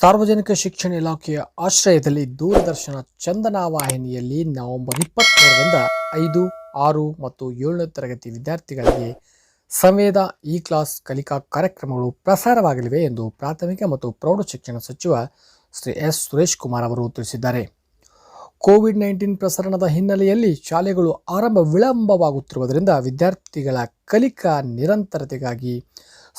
ಸಾರ್ವಜನಿಕ ಶಿಕ್ಷಣ ಇಲಾಖೆಯ ಆಶ್ರಯದಲ್ಲಿ ದೂರದರ್ಶನ ಚಂದನ ವಾಹಿನಿಯಲ್ಲಿ ನವೆಂಬರ್ ಇಪ್ಪತ್ತ್ಮೂರರಿಂದ ಐದು, ಆರು ಮತ್ತು ಏಳನೇ ತರಗತಿ ವಿದ್ಯಾರ್ಥಿಗಳಿಗೆ ಸಂವೇದ ಇ ಕ್ಲಾಸ್ ಕಲಿಕಾ ಕಾರ್ಯಕ್ರಮಗಳು ಪ್ರಸಾರವಾಗಲಿವೆ ಎಂದು ಪ್ರಾಥಮಿಕ ಮತ್ತು ಪ್ರೌಢ ಶಿಕ್ಷಣ ಸಚಿವ ಶ್ರೀ ಎಸ್ ಸುರೇಶ್ ಕುಮಾರ್ ಅವರು ತಿಳಿಸಿದ್ದಾರೆ. ಕೋವಿಡ್ ನೈನ್ಟೀನ್ ಪ್ರಸರಣದ ಹಿನ್ನೆಲೆಯಲ್ಲಿ ಶಾಲೆಗಳು ಆರಂಭ ವಿಳಂಬವಾಗುತ್ತಿರುವುದರಿಂದ ವಿದ್ಯಾರ್ಥಿಗಳ ಕಲಿಕಾ ನಿರಂತರತೆಗಾಗಿ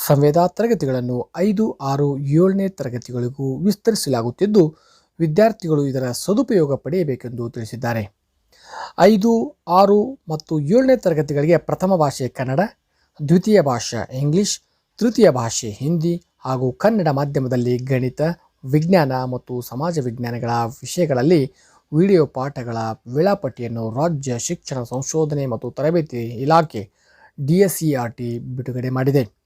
ಸಂವೇದ ತರಗತಿಗಳನ್ನು ಐದು, ಆರು, ಏಳನೇ ತರಗತಿಗಳಿಗೂ ವಿಸ್ತರಿಸಲಾಗುತ್ತಿದ್ದು, ವಿದ್ಯಾರ್ಥಿಗಳು ಇದರ ಸದುಪಯೋಗ ಪಡೆಯಬೇಕೆಂದು ತಿಳಿಸಿದ್ದಾರೆ. ಐದು, ಆರು ಮತ್ತು ಏಳನೇ ತರಗತಿಗಳಿಗೆ ಪ್ರಥಮ ಭಾಷೆ ಕನ್ನಡ, ದ್ವಿತೀಯ ಭಾಷೆ ಇಂಗ್ಲಿಷ್, ತೃತೀಯ ಭಾಷೆ ಹಿಂದಿ ಹಾಗೂ ಕನ್ನಡ ಮಾಧ್ಯಮದಲ್ಲಿ ಗಣಿತ, ವಿಜ್ಞಾನ ಮತ್ತು ಸಮಾಜ ವಿಜ್ಞಾನಗಳ ವಿಷಯಗಳಲ್ಲಿ ವಿಡಿಯೋ ಪಾಠಗಳ ವೇಳಾಪಟ್ಟಿಯನ್ನು ರಾಜ್ಯ ಶಿಕ್ಷಣ ಸಂಶೋಧನೆ ಮತ್ತು ತರಬೇತಿ ಇಲಾಖೆ D S C R T ಬಿಡುಗಡೆ ಮಾಡಿದೆ.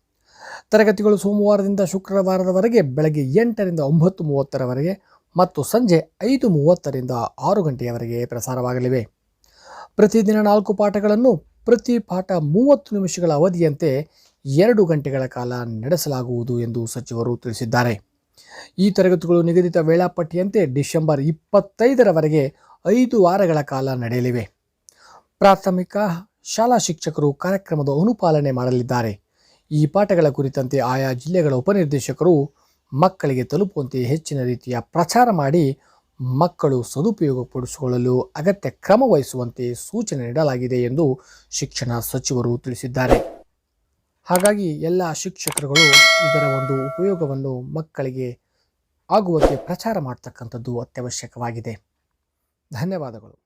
ತರಗತಿಗಳು ಸೋಮವಾರದಿಂದ ಶುಕ್ರವಾರದವರೆಗೆ ಬೆಳಗ್ಗೆ ಎಂಟರಿಂದ ಒಂಬತ್ತು ಮೂವತ್ತರವರೆಗೆ ಮತ್ತು ಸಂಜೆ ಐದು ಮೂವತ್ತರಿಂದ ಆರು ಗಂಟೆಯವರೆಗೆ ಪ್ರಸಾರವಾಗಲಿವೆ. ಪ್ರತಿದಿನ ನಾಲ್ಕು ಪಾಠಗಳನ್ನು ಪ್ರತಿ ಪಾಠ ಮೂವತ್ತು ನಿಮಿಷಗಳ ಅವಧಿಯಂತೆ ಎರಡು ಗಂಟೆಗಳ ಕಾಲ ನಡೆಸಲಾಗುವುದು ಎಂದು ಸಚಿವರು ತಿಳಿಸಿದ್ದಾರೆ. ಈ ತರಗತಿಗಳು ನಿಗದಿತ ವೇಳಾಪಟ್ಟಿಯಂತೆ ಡಿಸೆಂಬರ್ ಇಪ್ಪತ್ತೈದರವರೆಗೆ ಐದು ವಾರಗಳ ಕಾಲ ನಡೆಯಲಿವೆ. ಪ್ರಾಥಮಿಕ, ಶಾಲಾ ಶಿಕ್ಷಕರು ಕಾರ್ಯಕ್ರಮದ ಅನುಪಾಲನೆ ಮಾಡಲಿದ್ದಾರೆ. ಈ ಪಾಠಗಳ ಕುರಿತಂತೆ ಆಯಾ ಜಿಲ್ಲೆಗಳ ಉಪನಿರ್ದೇಶಕರು ಮಕ್ಕಳಿಗೆ ತಲುಪುವಂತೆ ಹೆಚ್ಚಿನ ರೀತಿಯ ಪ್ರಚಾರ ಮಾಡಿ ಮಕ್ಕಳು ಸದುಪಯೋಗಪಡಿಸಿಕೊಳ್ಳಲು ಅಗತ್ಯ ಕ್ರಮ ವಹಿಸುವಂತೆ ಸೂಚನೆ ನೀಡಲಾಗಿದೆ ಎಂದು ಶಿಕ್ಷಣ ಸಚಿವರು ತಿಳಿಸಿದ್ದಾರೆ. ಹಾಗಾಗಿ ಎಲ್ಲ ಶಿಕ್ಷಕರುಗಳು ಇದರ ಒಂದು ಉಪಯೋಗವನ್ನು ಮಕ್ಕಳಿಗೆ ಆಗುವಂತೆ ಪ್ರಚಾರ ಮಾಡ್ತಕ್ಕಂಥದ್ದು ಅತ್ಯವಶ್ಯಕವಾಗಿದೆ. ಧನ್ಯವಾದಗಳು.